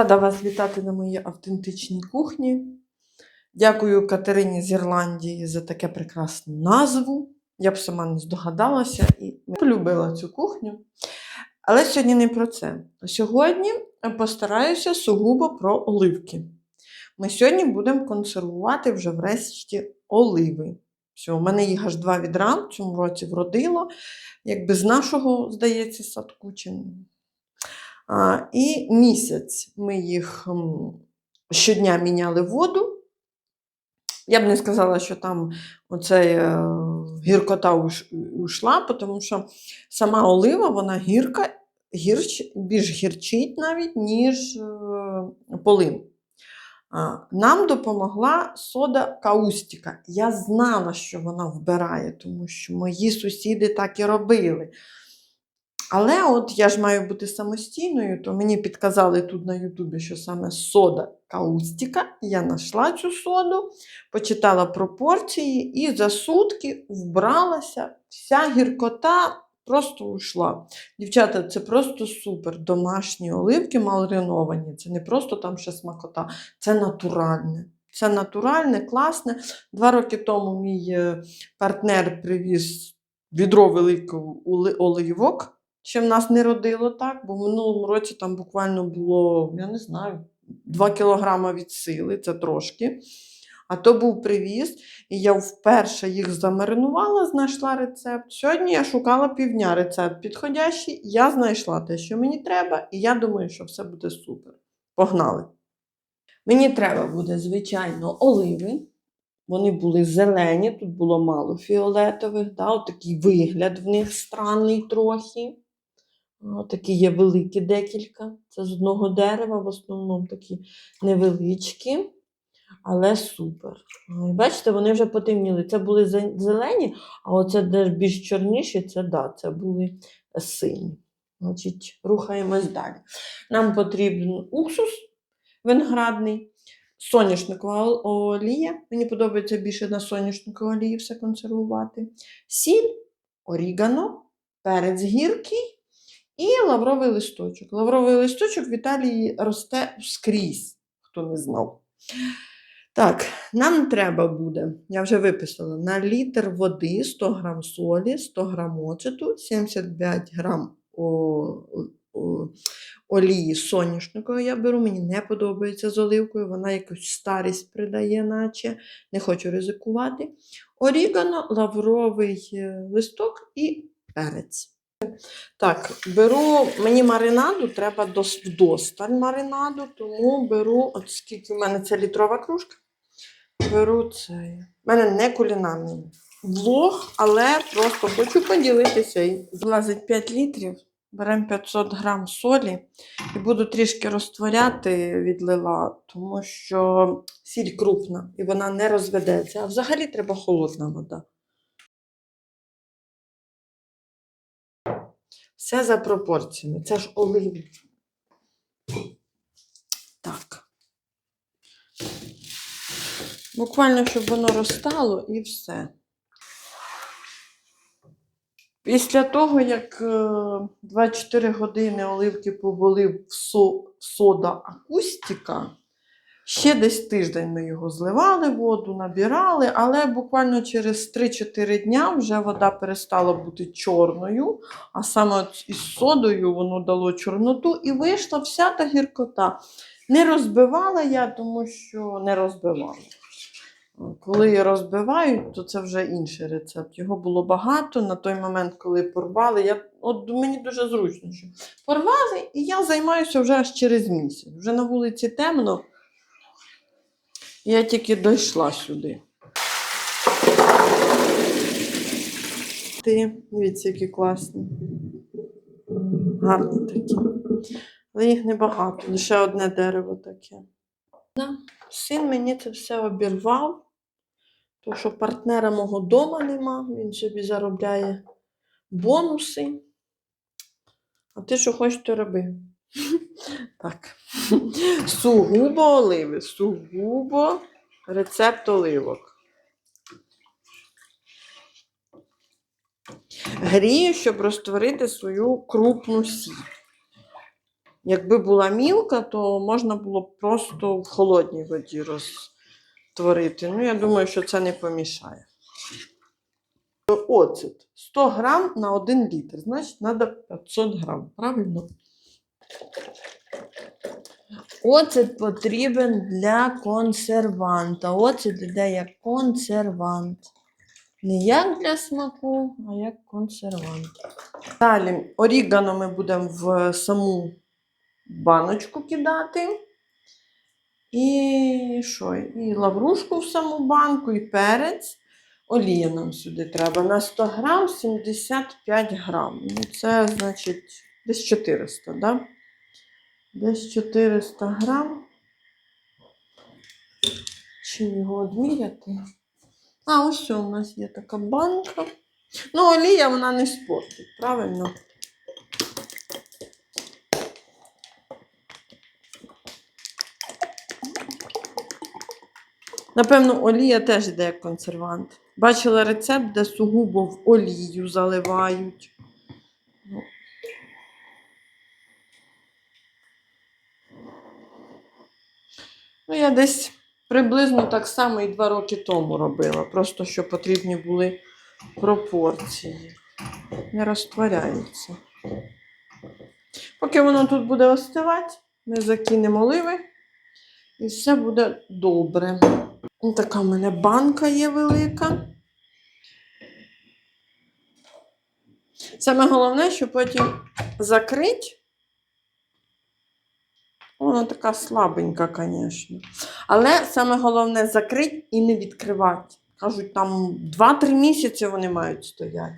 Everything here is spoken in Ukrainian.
Рада вас вітати на моїй автентичній кухні. Дякую Катерині з Ірландії за таке прекрасну назву. Я б сама не здогадалася і полюбила цю кухню. Але сьогодні не про це. Сьогодні постараюся сугубо про оливки. Ми сьогодні будемо консервувати вже врешті оливи. Все, у мене їх аж два відра в цьому році вродило, якби з нашого, здається, садку. Чи... І місяць ми їх щодня міняли воду. Я б не сказала, що там оцей е, гіркота уш- ушла, тому що сама олива, вона гірка, гірч, більш гірчить навіть, ніж е, полин. Нам допомогла сода каустіка. Я знала, що вона вбирає, тому що мої сусіди так і робили. Але от я ж маю бути самостійною, то мені підказали тут на Ютубі, що саме сода каустіка. Я знайшла цю соду, почитала пропорції і за сутки вбралася. Вся гіркота просто ушла. Дівчата, це просто супер. Домашні оливки мариновані. Це не просто там ще смакота, це натуральне. Це натуральне, класне. Два роки тому мій е, партнер привіз відро великого оли- оливок. Ще в нас не родило так, бо в минулому році там буквально було, я не знаю, 2 кілограма від сили, це трошки. А то був привіз, і я вперше їх замаринувала, знайшла рецепт. Сьогодні я шукала півдня рецепт підходящий, я знайшла те, що мені треба, і я думаю, що все буде супер. Погнали! Мені треба буде, звичайно, оливи. Вони були зелені, тут було мало фіолетових, да, такий вигляд в них странний трохи. О, такі є великі декілька. Це з одного дерева, в основному такі невеличкі, але супер. Ой, Бачите, вони вже потемніли. Це були зелені, а оце де більш чорніші, це да, це були сині. Значить, рухаємось далі. Нам потрібен уксус виноградний, соняшникова олія. Мені подобається більше на соняшниковій олії все консервувати. Сіль, орігано, перець гіркий і лавровий листочок. Лавровий листочок в Італії росте скрізь, хто не знав. Так, нам треба буде, я вже виписала, на літр води 100 грам солі, 100 грам оцету, 75 грам о, о, олії соняшникової я беру, мені не подобається з оливкою, вона якусь старість придає, наче не хочу ризикувати. Орігано, лавровий е, листок і перець. Так, беру, мені маринаду треба вдосталь маринаду, тому беру, от скільки в мене це літрова кружка. Беру цей. У мене не кулінарний влог, але просто хочу поділитися. Влазить 5 літрів, беремо 500 грам солі і буду трішки розтворяти відлила, тому що сіль крупна і вона не розведеться. А взагалі треба холодна вода. Все за пропорціями. Це ж оливи. Так. Буквально, щоб воно розтало і все. Після того, як е, 24 години оливки побули в со- сода акустика, ще десь тиждень ми його зливали, воду набирали, але буквально через 3-4 дня вже вода перестала бути чорною, а саме із содою воно дало чорноту і вийшла вся та гіркота. Не розбивала я, тому що не розбивала. Коли я розбиваю, то це вже інший рецепт. Його було багато на той момент, коли порвали. Я, от мені дуже зручно, що порвали, і я займаюся вже аж через місяць. Вже на вулиці темно. Я тільки дійшла сюди. Ти, дивіться, які класні. Гарні такі. Але їх небагато, лише одне дерево таке. Син мені це все обірвав, тому що партнера мого дома нема, він собі заробляє бонуси. А ти що хочеш, то роби. Так. Сугубо оливи, сугубо рецепт оливок. Грію, щоб розтворити свою крупну сіль. Якби була мілка, то можна було б просто в холодній воді розтворити. Ну, я думаю, що це не помішає. Оцет 100 грам на 1 літр. Значить, треба 500 грам. Правильно? Оцет потрібен для консерванта. Оцет іде як консервант. Не як для смаку, а як консервант. Далі орігано ми будемо в саму баночку кидати. І що? І лаврушку в саму банку, і перець. Олія нам сюди треба. На 100 грам 75 грам. Ну, це значить десь 400, да? Десь 400 грам. Чим його відміряти? А, ось у нас є така банка. Ну, олія вона не спортить, правильно? Напевно, олія теж йде як консервант. Бачила рецепт, де сугубо в олію заливають. Ну, я десь приблизно так само і два роки тому робила. Просто що потрібні були пропорції. Не розтворяється. Поки воно тут буде остивати, ми закинемо оливи і все буде добре. Така в мене банка є велика. Саме головне, що потім закрити. Вона така слабенька, звісно. Але саме головне закрити і не відкривати. Кажуть, там 2-3 місяці вони мають стояти.